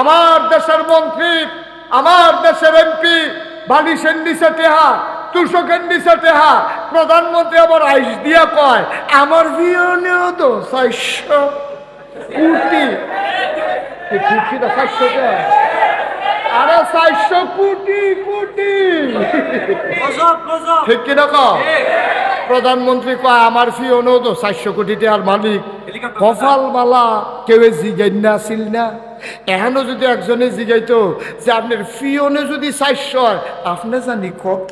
আমার দেশের মন্ত্রী আমার দেশের এমপি বালিশের নিচে টেহা তুষকের নিচে টেহা প্রধানমন্ত্রী আবার আইস দিয়া কয় আমার বিয়নেও তো চারশো কোটি কি ঠিক চারশো আরে চারশো কোটি কোটি। ঠিক কিনা ক প্রধানমন্ত্রী কয় আমার ফিওনও তো চারশো কোটি টাকার মালিক। কপাল মালা কেউ জিগাই না আসিল না। এখনও যদি একজনে জিগাইতো যে আপনার ফিওনে যদি চারশো হয়, আপনি জানি কত?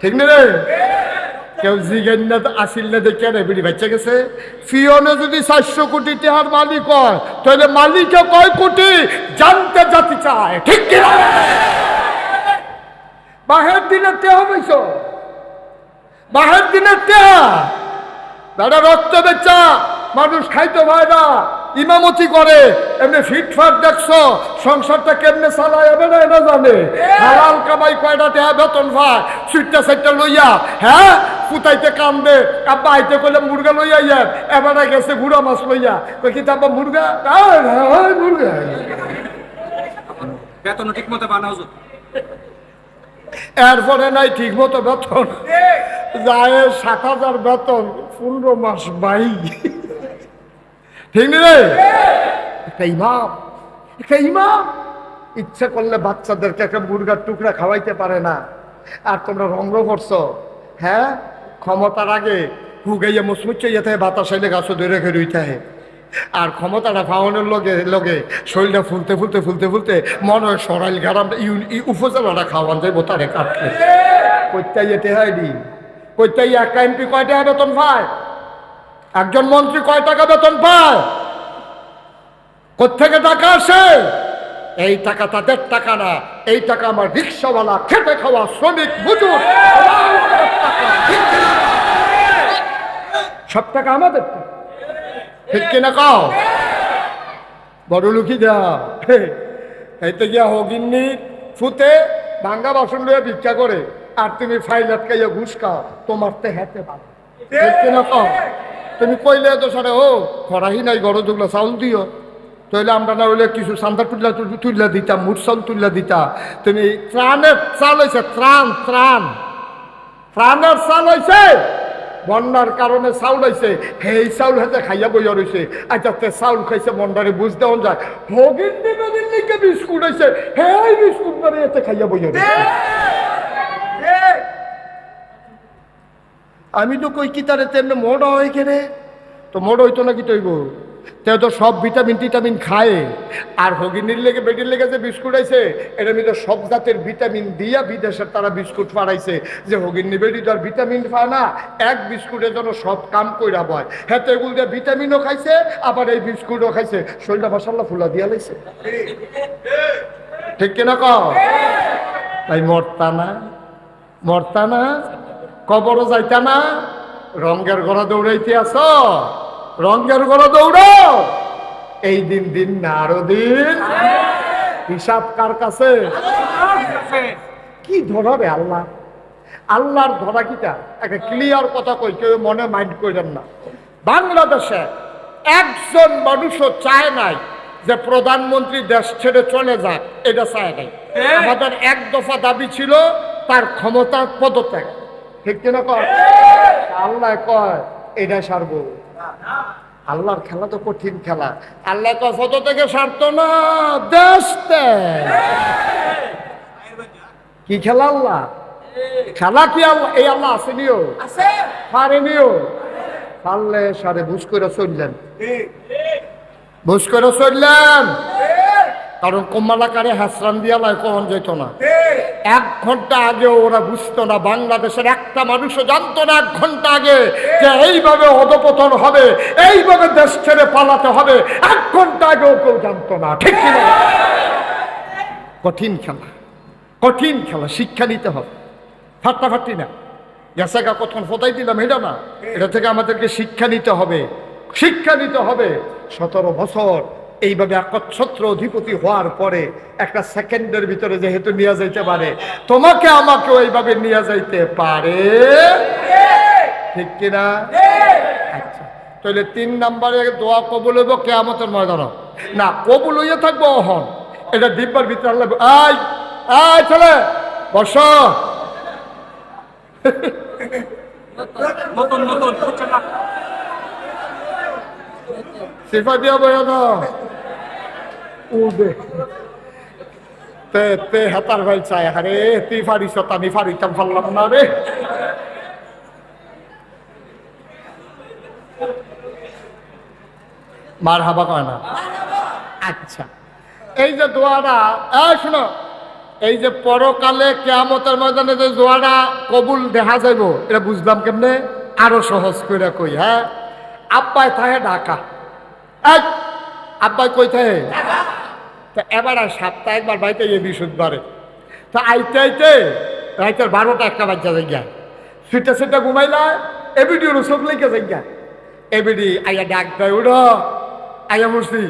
ঠিক না রে? কেউ জিগাই না আসিল না দেখে বিড়ি বাচ্চা গেছে। ফিওনে যদি চারশো কোটি টাকার মালিক হয়, তাহলে মালিকে কয় কোটি? জানতে জাতি চায়। ঠিক কিনা বাহের দিনে টেহা পাইছ? বাহের দিনে টেহা? দাদা রক্ত বেচা। মানুষ খাইতে পায় না। ইমামতি করে। এমনি ফিটফাট দেখছ সংসারটা কেমনে চালায় এবে না এটা জানে হালাল কামাই কয়টা টেহা বেতন ভাই? সুইটটা সাইটটা লইয়া হ্যাঁ? ফুটাইতে কান্দে। আব্বা আইতে কইলে মুরগা লইয়া ইয়ার এবারে গেছে গুড়া মাছ লইয়া। কই কি তাব্বা মুরগা? মুরগা। বেতন ঠিক মতো বানাও। এরপরে নাই ঠিক মতো বেতন যায় সাত হাজার বেতন পনেরো মাস বাই ঠিক রে। একটা ইমাম একটা ইমাম। ইচ্ছা করলে বাচ্চাদেরকে একটা মুরগার টুকরা খাওয়াইতে পারে না। আর তোমরা রঙ্গ করছ। হ্যাঁ ক্ষমতার আগে হুগাইয়া মুসমুচ্ছে যেতে বাতাস আইলে গাছ ধরে রেখে রইতে হয় আর ক্ষমতাটা পাওয়ানোর লগে লগে শরীরটা ফুলতে ফুলতে ফুলতে ফুলতে মনে হয় সরাইল গারাম উপজেলাটা খাওয়ান যাইব তারে কাটলে। কইতাই এতে হয় দি কইতাই একটা এমপি কয় টাকা বেতন পায় একজন মন্ত্রী কয় টাকা বেতন পায়? কোথেকে টাকা আসে? এই টাকা তাদের টাকা না, এই টাকা আমার রিক্সাওয়ালা খেতে খাওয়া শ্রমিক, মজুর। সব টাকা আমাদের। ঠিক কিনা কও? বড় লুকি যা। এইতে গিয়া হগিন্নি ফুতে ভাঙ্গা বাসন লইয়া ভিক্ষা করে, আর তুমি ফাইল আটকাইয়া ঘুষ খাও, তোমার তে হেতে পারো ঠিক কিনা কও? তুমি কইলে তো সারে, ও, খরাহি নাই গরো দুগলা চাউল দিও। তাহলে আমরা না হইলে কিছু সান্দা তুল্লা তুল্লা দিতা চাউল তুল্লা দিতা। তুমি ত্রাণের চাল হয়েছে ত্রাণ ত্রাণ। প্রাণের চাল হয়েছে বন্যার কারণে চাউল হয়েছে সেই চাউল হাতে খাইয়া বইয়া রয়েছে আচ্ছা তে চাউল খাইছে মন্ডারে বুঝতে হন যায়। হগিন দিনের লিখে বিস্কুট হয়েছে সেই বিস্কুট মানে এতে খাইয়া বইয়া রয়েছে আমি তো কই কি তারে তেমনি মোড় হয় কেনে? তো মোড় হইতো নাকি তৈব? তে তো সব ভিটামিন টিটামিন খায়। আর হগিনীর লেগে বেটির লেগে যে বিস্কুট আইছে এটার মধ্যে সব জাতের ভিটামিন দিয়া বিদেশের তারা বিস্কুট পাড়াইছে যে হগিনী বেটি তো আর ভিটামিন পায় না এক বিস্কুটের জন্য সব কাম কইরা বয়। হ্যাঁ তো এগুলো দিয়ে ভিটামিনও খাইছে আবার এই বিস্কুটও খাইছে। শরীরটা মশাল্লা ফুলা দিয়া লাইছে। ঠিক কিনা কও? তাই মরতা না মরতা না। কবরও যাইতা না। রঙ্গের ঘরে দৌড়াইতে আস। রঙ্গের ঘরে দৌড়াও। এই দিন দিন না আরও দিন। হিসাব কার কাছে? কি ধরাবে আল্লাহ? আল্লাহর ধরা কিটা? একটা ক্লিয়ার কথা কই কেউ মনে মাইন্ড করেন না। বাংলাদেশে একজন মানুষও চায় নাই যে প্রধানমন্ত্রী দেশ ছেড়ে চলে যাক এটা চায় নাই। আমাদের এক দফা দাবি ছিল তার ক্ষমতার পদত্যাগ। ঠিক কিনা কয়? আল্লাহ কয় এটা সারব। আল্লাহর খেলা তো কঠিন খেলা। আল্লাহ কয় পদ থেকে সারত না দেশ কি খেলা আল্লাহ? খেলা কি আল্লাহ? এই আল্লাহ আসেনিও পারেনিও পারলে সারে বুঝ করে চললেন। বুঝ করে চললেন। কারণ কম্মালাকারে হাসরান দিয়া লাই কখন যেত না? এক ঘণ্টা আগে ওরা বুঝতো না বাংলাদেশের একটা মানুষও জানতো না এক ঘণ্টা আগে যে এইভাবে অধপতন হবে এইভাবে দেশ ছেড়ে পালাতে হবে এক ঘণ্টা আগেও কেউ জানতো না ঠিক কিনা কঠিন খেলা কঠিন খেলা শিক্ষা নিতে হবে। ফাট্টাফাট্টি না। গ্যাসাগা কখন? ফোটাই দিলাম এটা না। এটা থেকে আমাদেরকে শিক্ষা নিতে হবে শিক্ষা নিতে হবে। সতেরো বছর এইভাবে একচ্ছত্র অধিপতি হওয়ার পরে একটা সেকেন্ডের ভিতরে যেহেতু নিয়ে যাইতে পারে তোমাকে আমাকে এইভাবে নিয়ে যাইতে পারে? ঠিক কিনা? আচ্ছা তাহলে তিন নম্বরে দোয়া কবুল হইব কেয়ামতের ময়দান। না কবুল হইয়া থাকব অহন। এটা ডিব্বার ভিতরে আল্লাহ আই আয় চলে বস। সিফা দিয়া বয়া দাও। তে তে, হাতার ভাই চাই হারে তুই ফারিস আমি ফারিতাম পারলাম না রে। মার হাবা কয় না? আচ্ছা। এই যে দোয়াটা শোনো, এই যে পরকালে কেয়ামতের ময়দানে যে দোয়াটা কবুল দেখা যাইব, এটা বুঝলাম কেমনে? আরও সহজ করে কই হ্যাঁ? আব্বাই থাকে ঢাকা। আব্বাই কই থাকে তো এবার আর সপ্তাহে একবার বাড়িতে গিয়ে বৃহস্পতিবারে তো আইতে আইতে রাইতের বারোটা একটা বাচ্চা যাই গা সেটা সেটা ঘুমাইলা, এবিডি ওর সব লেগে যাই গা এবিডি আইয়া ডাক দেয়, উঠ, আইয়া বসছি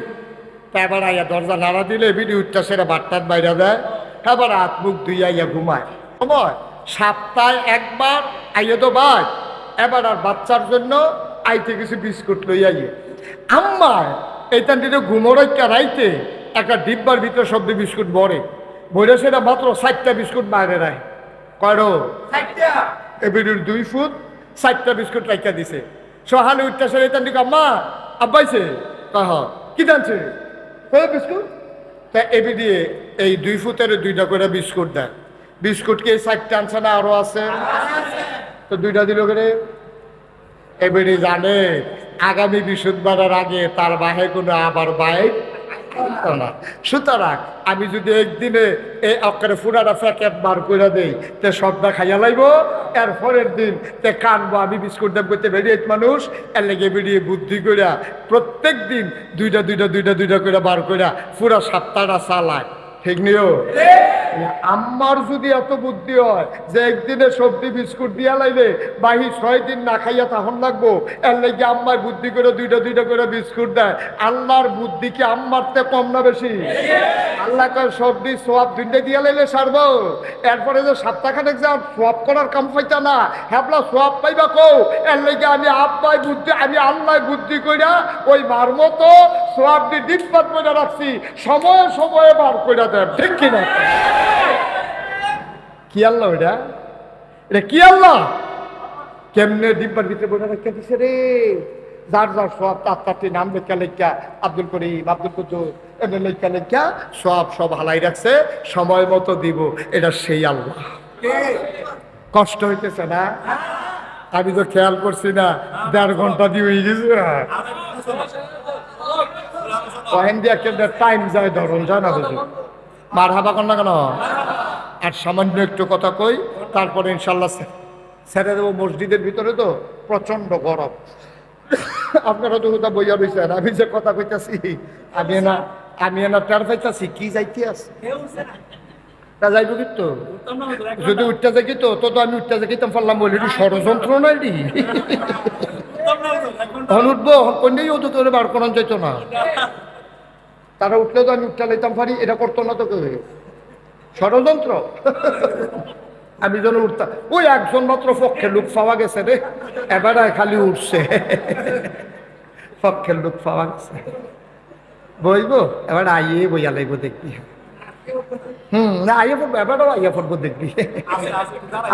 তা এবার আইয়া দরজা নাড়া দিলে এবিডি উঠটা সেটা বাট্টার বাইরে দেয় এবার হাত মুখ দুই আইয়া ঘুমায়। সময় সপ্তাহে একবার আইয়া তো বাদ। এবার আর বাচ্চার জন্য আইতে কিছু বিস্কুট লই আইয়ে। আম্মায় এইটান দিনে ঘুমোরইটা রাইতে। একটা ডিব্বার ভিতরে সবজি বিস্কুট ভরে। ভরে সেটা মাত্র ষাটটা বিস্কুট বাইরে রায়। করো এবিডির দুই ফুট ষাটটা বিস্কুট রাইকা দিছে। সহালে উঠতে সে এইটান দিকে আম্মা আব্বাইছে কহ কি জানছে? কয় বিস্কুট? তা এবিডি এই দুই ফুটের দুইটা করে বিস্কুট দেয়। বিস্কুট কি ষাটটা আনছে না আরও আছে? তো দুইটা দিল করে এবারে জানে আগামী বৃহস্পতিবারের আগে তার বাহে কোনো আবার বাইক সুতরাং আমি যদি একদিনে এই অকারে ফুরাটা প্যাকেট বার করে দেই, তে সবটা খাইয়া লাইব, এর পরের দিন তে কানবো, আমি বিস্কুট দেব করতে বেরিয়ে মানুষ, এর লেগে বেরিয়ে বুদ্ধি করিয়া প্রত্যেক দিন দুইটা দুইটা দুইটা দুইটা করে বার করিয়া পুরা সাতটাটা চালায়। ঠিক নিও? আমার যদি এত বুদ্ধি হয় যে একদিনে সবজি বিস্কুট দিয়া লাইলে বাহি ছয় দিন না খাইয়া তখন লাগবো? এর লাগে আম্মার বুদ্ধি করে দুইটা দুইটা করে বিস্কুট দেয়। আল্লাহর বুদ্ধি কি আম্মার তে কম না বেশি? আল্লাহ কয়, সবজি সোয়াব দুইটা দিয়া লাইলে সারবো। এরপরে যে সপ্তাহখানেক যা সোয়াব করার কাম পাইতা না। হ্যাবলা সোয়াব পাইবা কো এর লাগে আমি আব্বাই বুদ্ধি, আমি আল্লাহ বুদ্ধি কইরা ওই মার মতো সোয়াব দিয়ে করে রাখছি। সময়ে সময়ে বার কইরা ঠিক কিনা? কি আল্লাহ এটা? এটা কি আল্লাহ? কেমনে ডিব্বার ভিতরে রেখে দিছে রে? যার যার সব তার তারটি নাম লেখা লেখা আব্দুল করিম আব্দুল এমনি লেখা লেখা সব সব হালাই রাখছে সময় মতো দিব এটা সেই আল্লাহ। কষ্ট হইতেছে না? আমি তো খেয়াল করছি না দেড় ঘণ্টা দিয়ে হয়ে গেছে। কহেন দিয়া কেমন টাইম যায় ধরুন যায় না বুঝি। মার হাবা কর না কেন? আর সামান্য একটু কথা কই তারপরে ইনশাল্লাহ ছেড়ে দেবো মসজিদের ভিতরে তো প্রচণ্ড গরম। আপনারা তো কোথাও বইয়া রয়েছেন আমি যে কথা কইতাছি আমি না আমি না টের পাইতাছি কি যাইতে আছে? তা যাইব কিন্তু যদি উঠতে যাই তো? তো আমি উঠতে যাইতাম পারলাম বলি এটি ষড়যন্ত্র নাই রে তখন উঠবো কন্যাই ও তো তোর বার করান যেত না। তারা উঠলে তো আমি উঠতে লাইতাম পারি এটা করতো না তো কেউ। ষড়যন্ত্র। আমি যেন উঠতাম ওই একজন মাত্র পক্ষের লোক পাওয়া গেছে রে। এবারে খালি উঠছে। পক্ষের লোক পাওয়া গেছে। বইব, এবার আইয়ে বইয়া লাগবো দেখবি। হুম, না, আইয়া পড়ব এবারও আইয়া পড়ব দেখবি।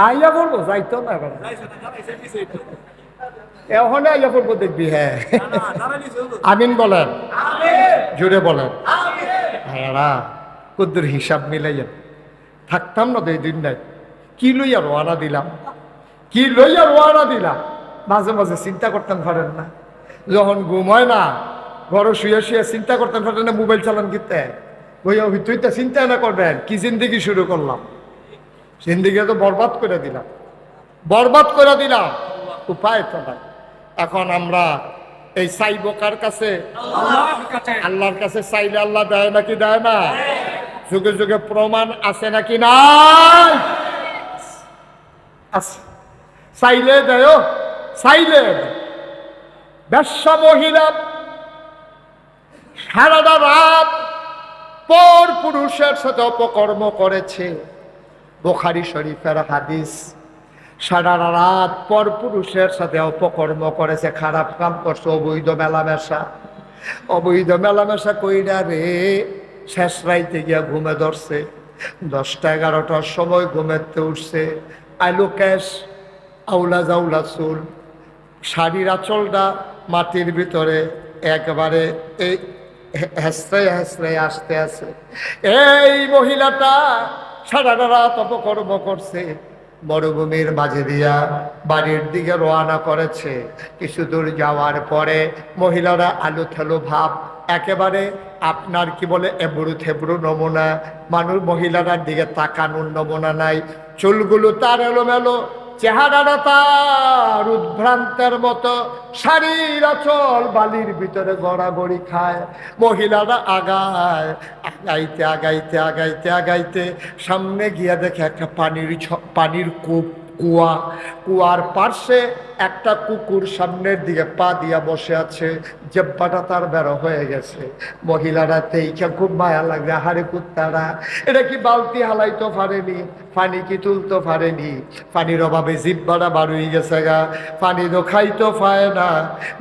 আইয়া পড়ব, যাইতো না এবার। এখন আইয়া পড়ব দেখবি হ্যাঁ। আমিন বলেন। জুড়ে বলেন। হ্যাঁ কুদ্দুর হিসাব মিলাইয়া থাকতাম না এই দিন নাই। কি লইয়া রোয়ানা দিলাম? কি লইয়া রোয়ানা দিলাম? মাঝে মাঝে চিন্তা করতেন পারেন না। যখন ঘুম হয় না, ঘরে শুয়ে শুয়ে চিন্তা করতেন পারেন না, মোবাইল চালান কিনতে। বইয়া তুই তো চিন্তা না করবেন, কি জিন্দিগি শুরু করলাম? জিন্দিগি তো বরবাদ করে দিলাম। বরবাদ করে দিলাম। উপায় তো নাই। এখন আমরা এই চাইব কার কাছে? আল্লাহর কাছে। চাইলে আল্লাহ দেয় নাকি দেয় না? যুগে যুগে প্রমাণ আছে নাকি নাই আছে। চাইলে দেয় চাইলে ব্যবসা মহিলা সারাটা রাত পর পুরুষের সাথে অপকর্ম করেছে। বোখারি শরীফের হাদিস। সারা রাত পর পুরুষের সাথে অপকর্ম করেছে খারাপ কাম করছে, অবৈধ মেলামেশা। অবৈধ মেলামেশা কইরা রে, শেষ রাইতে গিয়া ঘুমে ধরছে। দশটা এগারোটার সময় ঘুমেতে উঠছে। আলু ক্যাশ, আউলা জাউলা চুল। শাড়ির আঁচলটা মাটির ভিতরে একবারে এই হেসরে হেসরে আসতে আছে। এই মহিলাটা সারা রাত অপকর্ম করছে। মরুভূমির মাঝে দিয়া বাড়ির দিকে রওনা করেছে। কিছু দূর যাওয়ার পরে মহিলারা আলু থেলো ভাব, একেবারে আপনার কি বলে এবড়ু থেবড়ু নমুনা। মানুষ মহিলারার দিকে তাকানোর নমুনা নাই। চুলগুলো তার এলোমেলো, চেহারাটা তার উদ্ভ্রান্তের মতো। শাড়ির অচল বালির ভিতরে গড়াগড়ি খায়। মহিলারা আগায় আগাইতে আগাইতে আগাইতে আগাইতে সামনে গিয়া দেখে একটা পানির পানির কূপ কুয়া, কুয়ার পার্শ্বে একটা কুকুর সামনের দিকে পা দিয়া বসে আছে, জেব্বাটা তার বেরো হয়ে গেছে। মহিলারা তেইখা খুব মায়া লাগে হারে কুত্তারা, এটা কি বালতি হালাইতে পারেনি পানি কি তুলতে পারেনি পানির অভাবে জিব্বাটা বাড়ুই গেছে গা পানি তো খাইতে পায় না।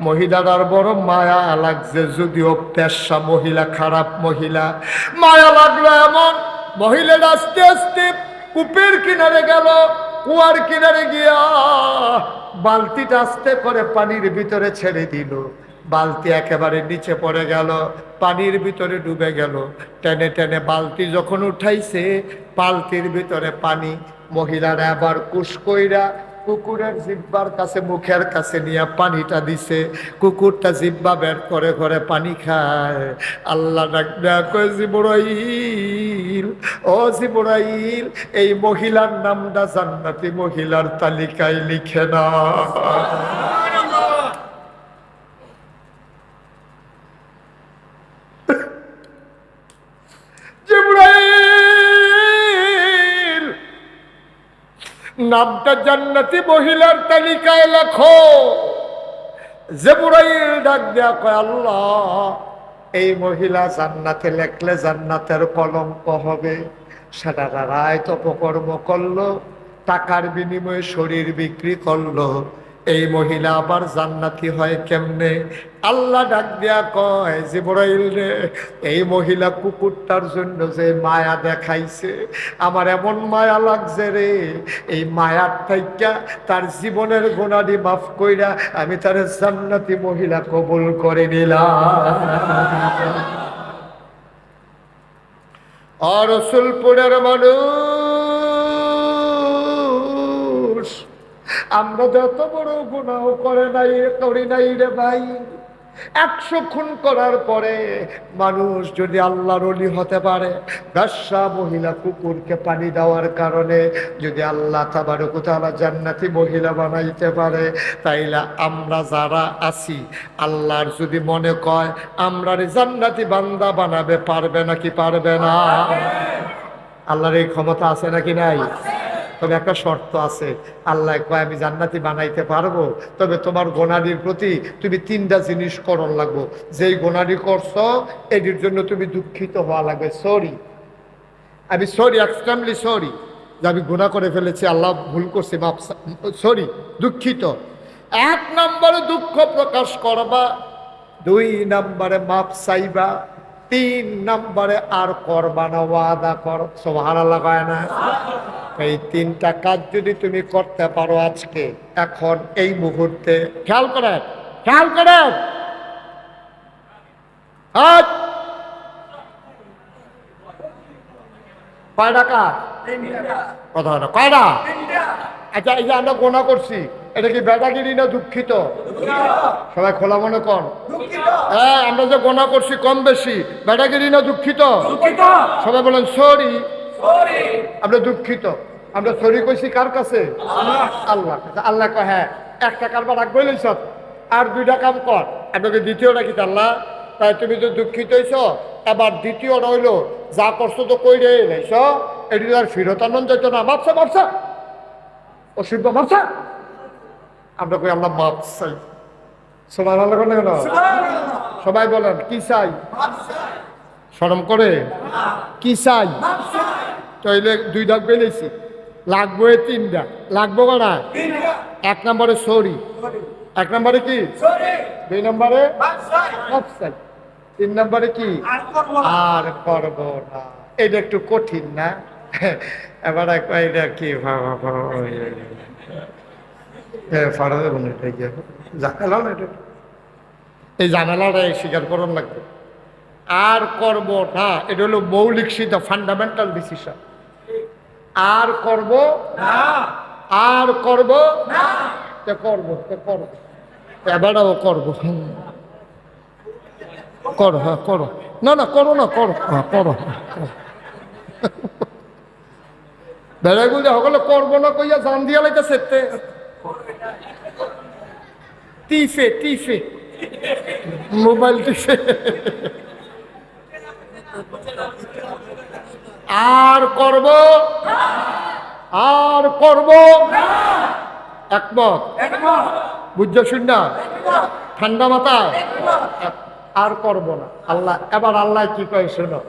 মহিলার বড় মায়া লাগছে, যদিও পেশা মহিলা, খারাপ মহিলা। মায়া লাগল এমন মহিলাটা আস্তে আস্তে কূপের কিনারে গেল কুয়ার কিনারে গিয়া বালতিটা আস্তে করে পানির ভিতরে ছেড়ে দিল। বালতি একেবারে নিচে পড়ে গেল, পানির ভিতরে ডুবে গেল। টেনে টেনে বালতি যখন উঠাইছে, বালতির ভিতরে পানি, মহিলারা আবার কুসকইরা কুকুরের জিব্বার কাছে, মুখের কাছে নিয়ে পানিটা দিছে। কুকুরটা জিব্বা বের করে করে পানি খায়। আল্লাহ ও জিবরাইল, এই মহিলার নামটা জান্নাতি মহিলার তালিকায় লিখে না জিবরাইল নামটা জান্নাতি মহিলার তালিকায় লেখো। জেবুরাইল ডাক দেয়া কয়, আল্লাহ, এই মহিলা জান্নাতে লেখলে জান্নাতের কলঙ্ক হবে। সেটা রায় তপকর্ম করল, টাকার বিনিময়ে শরীর বিক্রি করল। এই মহিলা আবার জান্নাতি হয় কেমনে? আল্লাহ ডাক দিয়া কয়, জিবরাইল রে, এই মহিলা কুকুরটার জন্য যে মায়া দেখাইছে, আমার এমন মায়া লাগছে রে। এই মায়ার থাইকা তার জীবনের গোনাদি মাফ কইরা আমি তার জান্নাতি মহিলা কবুল করে নিলাম। আর রসুলপুরের মানুষ আমরা যত বড় গুণাও করে নাই, করি নাই রে ভাই। একশো খুন করার পরে মানুষ যদি আল্লাহর অলি হতে পারে, ব্যবসা মহিলা কুকুরকে পানি দেওয়ার কারণে যদি আল্লাহ তাবার কোথাও জান্নাতি মহিলা বানাইতে পারে, তাইলে আমরা যারা আছি, আল্লাহর যদি মনে কয়, আমরা জান্নাতি বান্দা বানাবে, পারবে নাকি পারবে না? আল্লাহর এই ক্ষমতা আছে নাকি নাই? তবে একটা শর্ত আছে। আল্লাহ কয়, আমি জান্নাতি বানাইতে পারব, তবে তোমার গোনাডির প্রতি তুমি তিনটা জিনিস করণ লাগবো। যেই গোনাডি করছ, এটির জন্য তুমি দুঃখিত হওয়া লাগবে। সরি। আমি সরি এক্সট্রিমলি সরি যে আমি গুণা করে ফেলেছি, আল্লাহ ভুল করছি মাপ সরি, দুঃখিত। এক নম্বরে দুঃখ প্রকাশ করবা, দুই নম্বরে মাপ চাইবা, তিন নম্বরে আর করবা না, ওয়াদা কর। সোহার লাগায় না? এই তিনটা কাজ যদি তুমি করতে পারো আজকে এখন এই মুহূর্তে খেয়াল করেন খেয়াল করেন। আজ কথা কয়টা? আচ্ছা এই যে আমরা গোনা করছি এটা কি বেটাগিরি না দুঃখিত? সবাই খোলা মনে কর। হ্যাঁ আমরা যে গোনা করছি কম বেশি বেটাগিরি না দুঃখিত। সবাই বলেন সরি। আমরা দুঃখিত। আমরা সরি কইছি কার কাছে? আল্লাহ। কাছে। আল্লাহ কয় হ্যাঁ একটা কারবার রাখব সব। আর দুইটা কাম কর। আপনাকে দ্বিতীয়টা কি আল্লাহ। তাই তুমি তো দুঃখিত হইছ এবার দ্বিতীয় রইল যা করছ তো কই রে লাইছ এটি আর ফিরত আনন্দ যেত না। মাপসা মাপসা। অসুবিধা মাপসা। আমরা কই আল্লাহ মাপ চাই। সবাই আল্লাহ সবাই বলেন কি চাই। সরম করে? কি চাই? তাইলে দুই দাগ বেলেছি লাগবো এই তিনটা লাগবো কটা এক নম্বরে সরি। এক নম্বরে কি? দুই নম্বরে তিন নম্বরে কি? আর করব না। এটা একটু কঠিন না? এবার এটা কি ফাড়া জানালা এই জানালাটা স্বীকার করার লাগবে আর করব না এটা হলো মৌলিক সিদ্ধ ফান্ডামেন্টাল ডিসিশন আর করব না। আর করব তে করব তে করব। এবারও করব। করো হ্যাঁ করো। না না করো না করো। হ্যাঁ করো করো। বেড়াইগুলো সকলে করব না কইয়া জান দিয়া লাইতে সেতে টিফে টিফে। মোবাইল টিফে। আর করব? আর করব? একমত। বুঝছ শুন না ঠান্ডা মাথায়? আর করব না। আল্লাহ, এবার আল্লাহ কি কয় শোনো?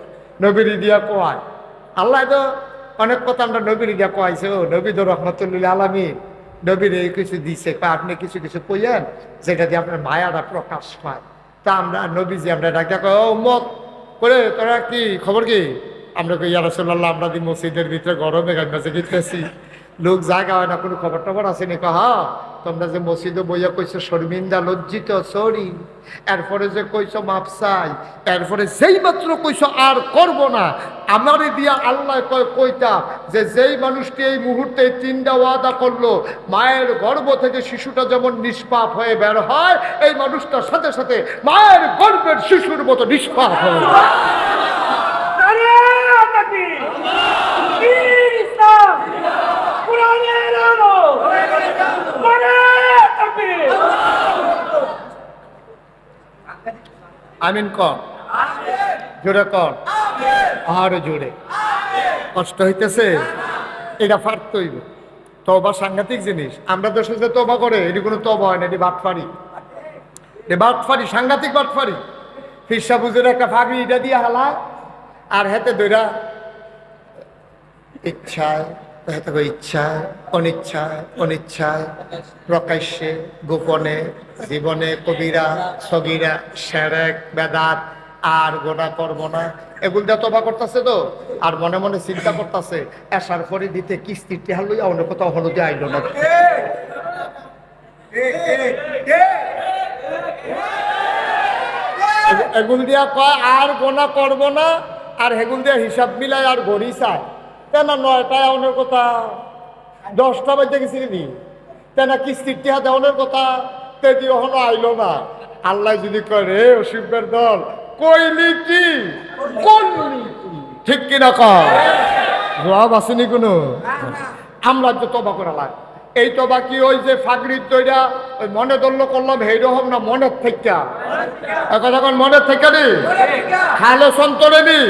নবীর দিয়া কোয়ায় আল্লাহ তো অনেক কথা আমরা নবীর দিয়া কোয়াইছে, ও নবী তো রহমতুল্লাহ আলমী নবীর এই কিছু দিছে আপনি কিছু কিছু কইয়েন, যেটা দিয়ে আপনার মায়াটা প্রকাশ পায়। তা আমরা নবীজি আমরা ডাক্তার কয় মত করে তোরা কি খবর কি? আমরা কই ইয়ারসোল্লাহ আমরা দি মসজিদের ভিতরে গরমে বাজে গিতেছি লোক জায়গা হয় না, কোনো খবর টবর আছে নি কহা তোমরা যে মসজিদে বইয়া কইছো, শর্মিন্দা লজ্জিত, সরি। এরপরে যে কইছো মাপসাই এরপরে যেই মাত্র কইছো, আর করব না। আমারে দিয়া আল্লাহ কয়, কইতা যে যেই মানুষটি এই মুহূর্তে তিনটা ওয়াদা করল, মায়ের গর্ভ থেকে শিশুটা যেমন নিষ্পাপ হয়ে বের হয়, এই মানুষটার সাথে সাথে মায়ের গর্ভের শিশুর মতো নিষ্পাপ হয়ে আমিন। কর। জোরে কর। আর জোরে। কষ্ট হইতেছে? এটা ফার্ত হইব। তবা সাংঘাতিক জিনিস। আমরা দেশে যে তবা করে, এটি কোনো তবা হয় না, এটি বাটফারি। এটি বাটফারি, সাংঘাতিক বাটফারি। ফিরসা বুঝের একটা ফাঁকি এটা দিয়ে হালা আর হাতে দইরা ইচ্ছায় করে ইচ্ছায় অনিচ্ছায় অনিচ্ছায় প্রকাশ্যে, গোপনে, জীবনে, কবিরা, সগিরা, সেরেক, বেদাত, আর গোনা করব না। এগুলো তবা করতেছে তো? আর মনে মনে চিন্তা করতেছে, এসার পরে দিতে কিস্তির টেহার লইয়া অন্য কোথাও হলুদে আইলো না। এগু- এগুল দিয়া কয়, আর গোনা করব না, আর হেগুল দিয়া হিসাব মিলাই আর ঘড়ি চায়। কেন নয়টায় অনের কথা। দশটা বাজে গেছি নি। কেন কিস্তির টিহা দেওয়ানোর কথা। তেজি ওখানে আইলো না। আল্লাহ যদি করে অসিবের দল কইলি কি করলি কি ঠিক কিনা কর জবাব আসেনি কোনো? আমরা যে তবা করা লাগে। এই তবা কি ওই যে ফাগরির তৈরা ওই মনে দল্য করলাম হেইরকম না মনের থেকে এখন এখন মনের থেকে নি? খালে সন্তরে নি?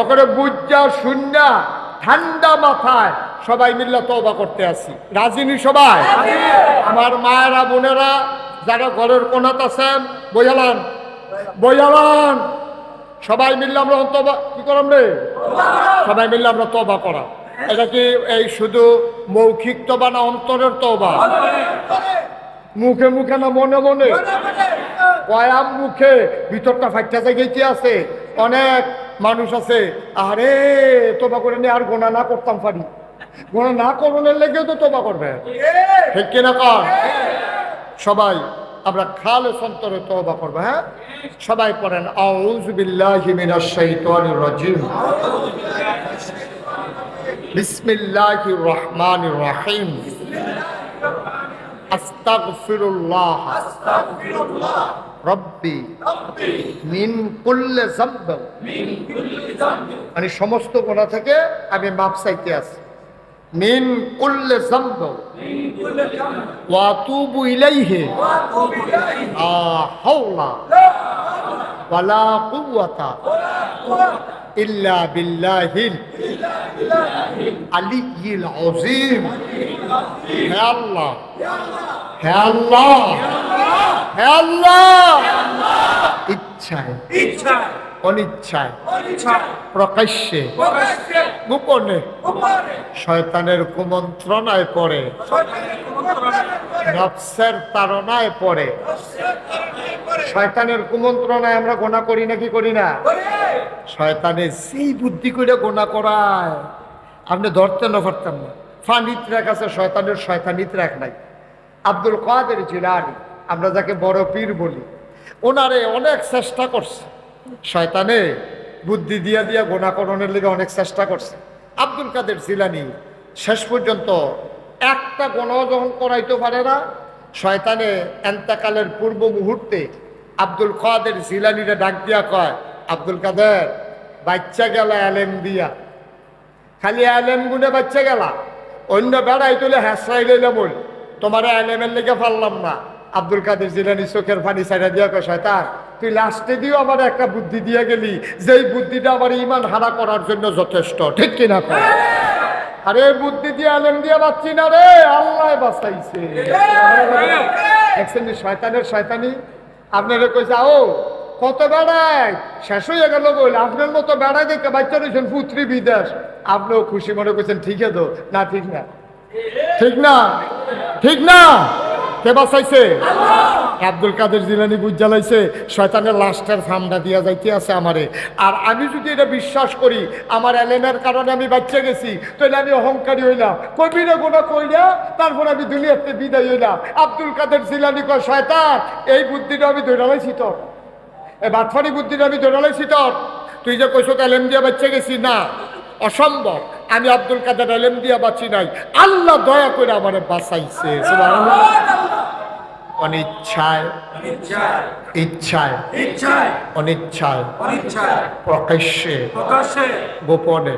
ওখানে বুঝা শুননা ঠান্ডা মাথায় সবাই মিল্লা তবা করতে আসি। রাজিনী সবাই? আমার মায়েরা বোনেরা যারা ঘরের কোনাত আছেন বইয়ালান বইয়ালান সবাই মিললে আমরা তবা কি করলাম রে? সবাই মিললে আমরা তবা করা। এটা কি এই শুধু মৌখিক তবা না অন্তরের তবা মুখে মুখে না মনে মনে? কয়াম মুখে ভিতরটা ফাইটা জায়গায় আছে। অনেক মানুষ আছে আরে তোবা করে নিয়ে আর গোনা না করতাম পারি। গোনা না করণের লেগেও তো তোবা করবে। ঠিক কিনা কর সবাই, আমরা খালে সন্তরে তোবা করব হ্যাঁ? সবাই পড়েন, আউযু বিল্লাহি মিনাশ শাইতানির রাজিম। বিসমিল্লাহির রহমানির রহিম। আস্তাগফিরুল্লাহ। রব্বি মিন মানে সমস্ত গোনা থেকে আমি মাপ চাইতে আছি। মিন কুল্লে যামব। ওয়া আতুবু ইলাইহি। লা হাওলা ওয়ালা কুওয়াতা ইল্লা বিল্লাহিল আলিয়্যিল আযীম। হে আল্লাহ। হে আল্লাহ। হে আল্লাহ। ইচ্ছায়। ইচ্ছা অনিচ্ছায়। অনিচ্ছায়। প্রকাশ্যে। গোপনে। শয়তানের কুমন্ত্রণায় পড়ে। নফসের পড়ে। শয়তানের কুমন্ত্রণায় আমরা গোনা করি নাকি করি না? করে। শয়তানের সেই বুদ্ধি করে গোনা করায়। আপনি ধরতে না পারতাম না। ফানিত রাখ আছে শয়তানের শয়তানিত রাখ নাই। আব্দুল কাদের জিলানি আমরা যাকে বড় পীর বলি, ওনারে অনেক চেষ্টা করছে। শয়তানে বুদ্ধি দিয়া দিয়া গোনা করণের লেগে অনেক চেষ্টা করছে। আব্দুল কাদের জিলানি শেষ পর্যন্ত একটা গোনাও যখন করাইতে পারে না, শয়তানে এন্তাকালের পূর্ব মুহূর্তে আব্দুল কাদের জিলানিরে ডাক দিয়া কয়, আব্দুল কাদের, বাচ্চা গেল অ্যালেম দিয়া। খালি অ্যালেম গুনে বাচ্চা গেলা, অন্য বেড়াই তুলে হ্যাসাই লইলে বল তোমার অ্যালেমের লেগে পারলাম না। আব্দুল কাদের জিলানি চোখের পানি সাইডা দিয়া কয়, শয়তান, তুই লাস্টে দিও আমার একটা বুদ্ধি দিয়ে গেলি। যেই বুদ্ধিটা আমার ইমান হারা করার জন্য যথেষ্ট, ঠিক কিনা? আরে, বুদ্ধি দিয়ে আলেম দিয়ে বাচ্চি না রে, আল্লাহ বাঁচাইছে। দেখছেন শয়তানের শয়তানি? আপনারা কইছে ও কত বেড়ায়, শেষ হয়ে গেল বল আপনার মতো বেড়ায় দেখে বাচ্চা রয়েছেন পুত্রী বিদেশ। আপনিও খুশি মনে করছেন ঠিক আছে না, ঠিক না। ঠিক না? ঠিক না? কে বাঁচাইছে? আব্দুল কাদের জিলানি বুঝ জ্বালাইছে শয়তানের লাস্টের ফার্মটা দিয়া যাইতে আছে আমারে। আর আমি যদি এটা বিশ্বাস করি, আমার এলেনের কারণে আমি বাচ্চা গেছি, তাহলে আমি অহংকারী হইলাম। কবিরা গোনা কইলা তারপর আমি দুনিয়াতে বিদায় হইলাম। আব্দুল কাদের জিলানি কয়, শয়তান, এই বুদ্ধিটা আমি ধরে লাইছি তোর। এই বাটফারি বুদ্ধিটা আমি ধরে তোর। তুই যে কইছো তো এলেম দিয়া বাচ্চা গেছি, না। অসম্ভব। আমি আব্দুল কাদের এলেম দিয়া বাঁচি নাই। আল্লাহ দয়া করে আমারে বাঁচাইছে। অনিচ্ছায়। ইচ্ছায়। অনিচ্ছায়। প্রকাশ্যে। গোপনে।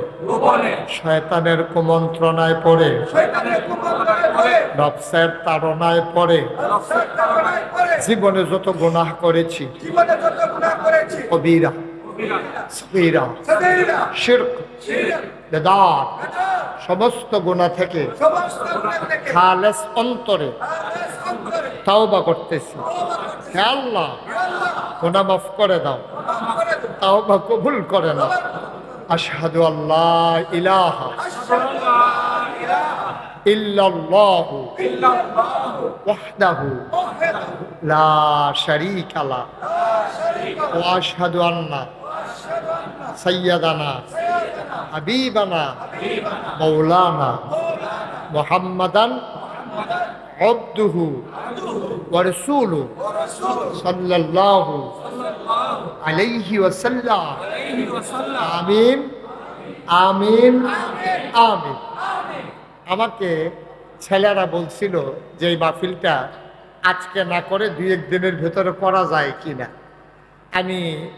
শয়তানের কুমন্ত্রণায় পড়ে। তাড়নায় পড়ে। জীবনে যত গুনাহ করেছি। কবিরা। শিরক। সমস্ত গুণা থেকে খালেস অন্তরে তাওবা করতেছি। আল্লাহ গুনাহ মাফ করে দাও। তাওবা কবুল করে নাও। আশহাদু আল্লাহ ইলাহা ইল্লাল্লাহু ওয়াহদাহু লা শারীকা লা ওয়া আশহাদু আন্না সাইয়্যিদানা। হাবিবানা, মাওলানা মুহাম্মাদান ওয়া রাসূলুহু সাল্লাল্লাহু সাল্লাল্লাহু আলাইহি ওয়াসাল্লাম। আমিন আমিন আমিন। আমাকে ছেলেরা বলছিল যে এই মাহফিলটা আজকে না করে দুই এক দিনের ভেতরে করা যায় কিনা। আমি